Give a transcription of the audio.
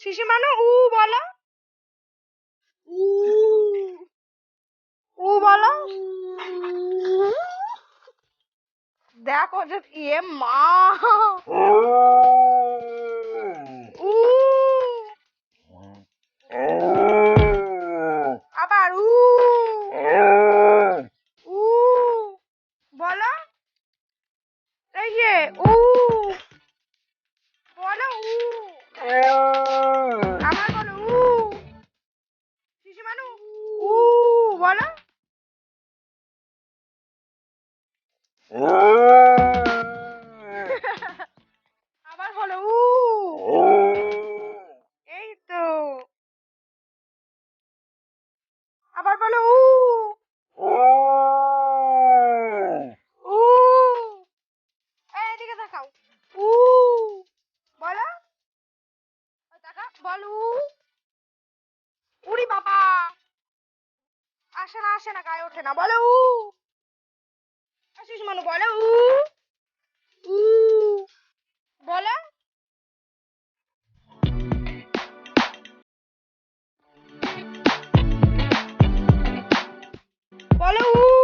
শিশি মানু, উ বলো। উ। বলো। দেখো যে ইয়ে মা। উ। আবার উ। উ। বলো। এই উ। বলো। আবার বলো উ। এই তো। আবার বলো উ। উ। এই এদিকে তাকাও। উ। বলো। তাকা বল আসে না আসে না, গায়ে ওঠে না। বলে, উ মানু বলো উ বলে। বলো, উ